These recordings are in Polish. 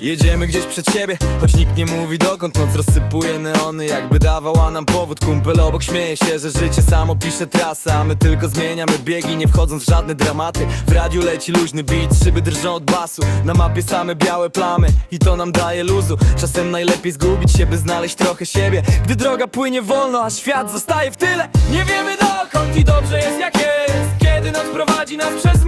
Jedziemy gdzieś przed siebie, choć nikt nie mówi dokąd Noc rozsypuje neony, jakby dawała nam powód. Kumpel obok śmieje się, że życie samo pisze trasę A my tylko zmieniamy biegi, nie wchodząc w żadne dramaty. W radiu leci luźny beat, szyby drżą od basu. Na mapie same białe plamy i to nam daje luzu. Czasem najlepiej zgubić się, by znaleźć trochę siebie. Gdy droga płynie wolno, a świat zostaje w tyle Nie wiemy dokąd i dobrze jest jak jest. Kiedy noc prowadzi nas przez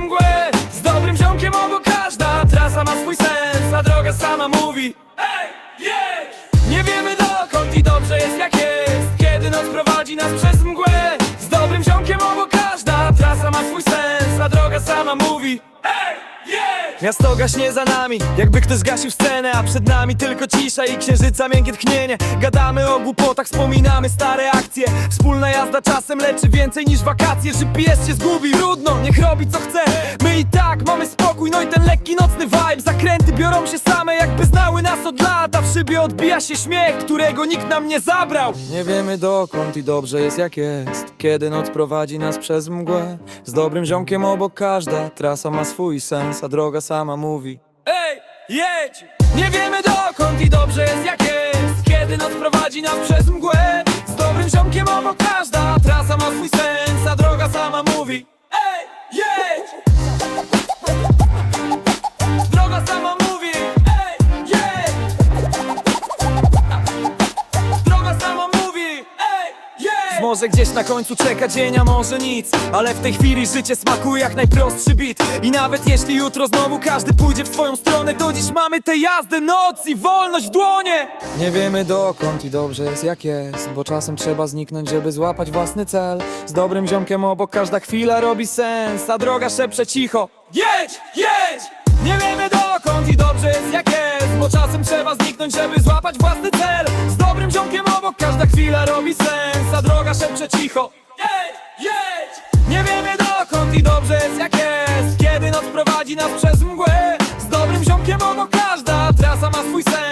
sama mówi. Ej, jedź! Nie wiemy dokąd i dobrze jest jak jest. Kiedy noc prowadzi nas przez mgłę Z dobrym ziomkiem obok każda trasa ma swój sens. A droga sama mówi. Ej, jedź! Miasto gaśnie za nami, jakby ktoś gasił scenę A przed nami tylko cisza i księżyca miękkie tchnienie. Gadamy o głupotach, wspominamy stare akcje. Wspólna jazda czasem leczy więcej niż wakacje. Pies się zgubi, trudno, niech robi co chce. My i tak mamy spokój, no i ten lekki nocny vibe. Zakręty biorą się same, jakby znały nas od lat A w szybie odbija się śmiech, którego nikt nam nie zabrał. Nie wiemy dokąd i dobrze jest jak jest. Kiedy noc prowadzi nas przez mgłę Z dobrym ziomkiem obok każda trasa ma swój sens A droga sama mówi Ej, jedź! Nie wiemy dokąd i dobrze jest jak jest. Kiedy noc prowadzi nas przez mgłę Z dobrym ziomkiem obok każda trasa ma swój sens A droga sama mówi Może gdzieś na końcu czeka dzień, a może nic. Ale w tej chwili życie smakuje jak najprostszy bit. I nawet jeśli jutro znowu każdy pójdzie w swoją stronę To dziś mamy tę jazdę, noc i wolność w dłonie. Nie wiemy dokąd i dobrze jest jak jest Bo czasem trzeba zniknąć, żeby złapać własny cel. Z dobrym ziomkiem obok każda chwila robi sens A droga szepcze cicho. Jedź, jedź! Nie wiemy dokąd i dobrze jest jak jest Bo czasem trzeba zniknąć, żeby złapać własny cel. Z dobrym ziomkiem obok każda chwila robi sens jestem przecicho. Jedź, jedź! Nie wiemy dokąd i dobrze jest jak jest. Kiedy noc prowadzi nas przez mgłę Z dobrym ziomkiem obok każda trasa ma swój sens